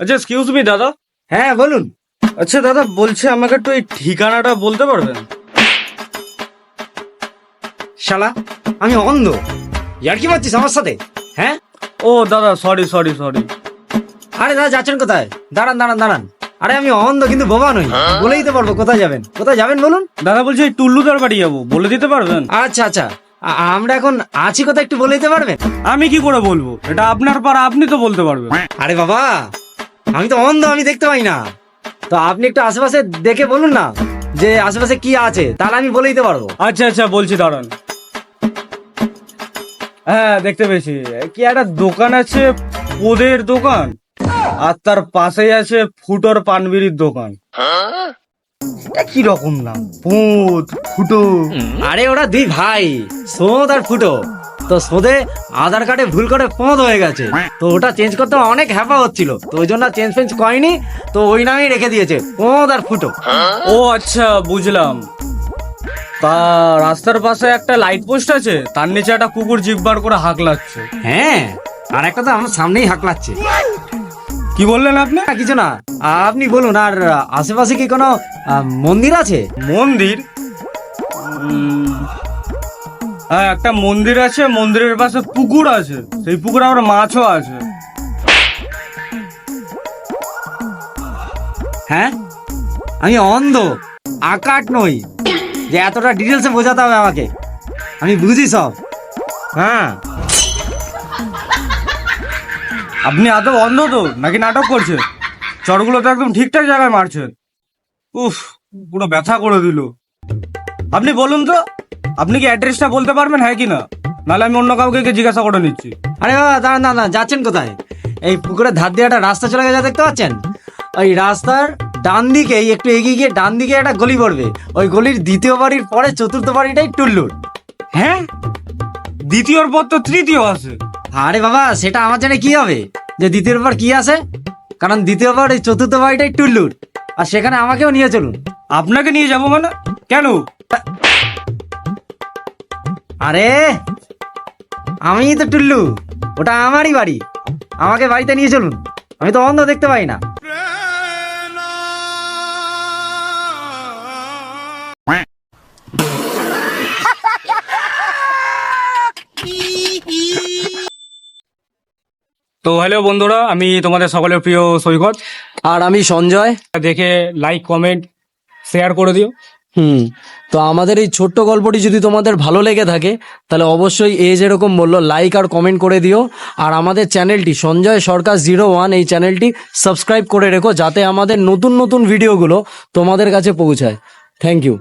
আচ্ছা excuse me দাদা। হ্যাঁ বলুন। আচ্ছা দাদা বলছে আমাকে একটু এই ঠিকানাটা বলতে পারবেন? শালা আমি অন্ধ। ইয়ার কি মারছিস আমার সাথে? হ্যাঁ? ও দাদা সরি সরি সরি আরে দাদা যাচ্ছেন কোথায়? দাঁড়ান দাঁড়ান দাঁড়ান। আরে আমি অন্ধ কিন্তু বোবা নই। বলেই তো পারব কোথায় যাবেন? কোথায় যাবেন বলুন? দাদা বলছে এই টুল্লুদার বাড়ি যাব বলে দিতে পারবেন? আচ্ছা আচ্ছা। আ- আমরা এখন আছি কোথায় একটু বলে দিতে পারবেন? আমি কি করে বলব? এটা আপনার পাড়া আপনি তো বলতে পারবেন। আরে বাবা আমি তো অন্ধ আমি দেখতে পাই না। তো আপনি একটু আশেপাশে দেখে বলুন না যে আশেপাশে কি আছে তাহলে আমি বলে দিতে পারব। আচ্ছা আচ্ছা বলছি দাঁড়ান। হ্যাঁ দেখতে পেয়েছি। কি একটা দোকান আছে পোদের দোকান? আর তার পাশেই আছে ফুটোর পানবিড়ির দোকান। কি রকম নাম? পোদ ফুটো। আরে ওরা দুই ভাই সোদ আর ফুটো। তো সোদে আধার কার্ডে ভুল করে পদ হয়ে গেছে। তো ওটা চেঞ্জ করতে অনেক হ্যাপা হচ্ছিল। তো ওই জন্য চেঞ্জ ফেঞ্জ করেনি। তো ওই নামেই রেখে দিয়েছে পদ আর ফুটো। ও আচ্ছা বুঝলাম। তা রাস্তার পাশে একটা লাইট পোস্ট আছে তার নিচে একটা কুকুর জিব্বার করে হাঁকলাচ্ছে। হ্যাঁ আর একটা তো আমার সামনেই হাঁকলাচ্ছে। কি বললেন আপনি? না কিছু না। আপনি বলুন আর আশেপাশে কি কোনো আহ, মন্দির আছে? মন্দির? উম, হ্যাঁ একটা মন্দির আছে, মন্দিরের পাশে পুকুর আছে। সেই পুকুরে আবার মাছও আছে। হ্যাঁ? আমি অন্ধ, আকাট নই। যে এতটা ডিটেলসে বোঝাতে হবে আমাকে। আমি বুঝি সব। হ্যাঁ। আপনি এত অন্ধ তো, নাকি নাটক করছেন চড়গুলো তো একদম ঠিকঠাক জায়গায় মারছেন উফ, পুরো ব্যথা করে দিল। আপনি বলুন তো। আপনি কি অ্যাড্রেসটা বলতে পারবেন? হ্যাঁ কি না? নাহলে আমি অন্য কাউকে গিয়ে জিজ্ঞাসা করে নিচ্ছি। আরে বাবা দাঁড়ান দাঁড়ান দাঁড়ান, যাচ্ছেন কোথায়? এই পুকুরের ধার দিয়ে একটা রাস্তা চলে গেছে দেখতে পাচ্ছেন? ওই রাস্তার ডান দিকে একটু এগিয়ে গিয়ে ডান দিকে একটা গলি পড়বে। ওই গলির দ্বিতীয় বাড়ির পরে চতুর্থ বাড়িটাই টুল্লুর। হ্যাঁ? দ্বিতীয়র পর তো তৃতীয় আছে। আরে বাবা সেটা আমার জানে কি হবে? যে দ্বিতীয় পর কি আছে? কারণ দ্বিতীয় বার এই চতুর্থ বাড়িটাই টুল্লুর। আর সেখানে আমাকেও নিয়ে চলুন। আপনাকে নিয়ে যাব মানে? কেন? আরে আমি তো টুল্লু। ওটা আমারই বাড়ি। আমাকে বাড়িতে নিয়ে চলুন। আমি তো অন্ধ দেখতে পাই না। তো হ্যালো বন্ধুরা আমি তোমাদের সকলের প্রিয় সৈকত। আর আমি সঞ্জয়। দেখে লাইক কমেন্ট শেয়ার করে দিও। হুম। তো আমাদের এই ছোট্ট গল্পটি যদি তোমাদের ভালো লেগে থাকে, তাহলে অবশ্যই এ যেরকম বলল লাইক আর কমেন্ট করে দিও। আর আমাদের চ্যানেলটি সঞ্জয় সরকার জিরো ওয়ান এই চ্যানেলটি সাবস্ক্রাইব করে রেখো, যাতে আমাদের নতুন নতুন ভিডিওগুলো তোমাদের কাছে পৌঁছায়। Thank you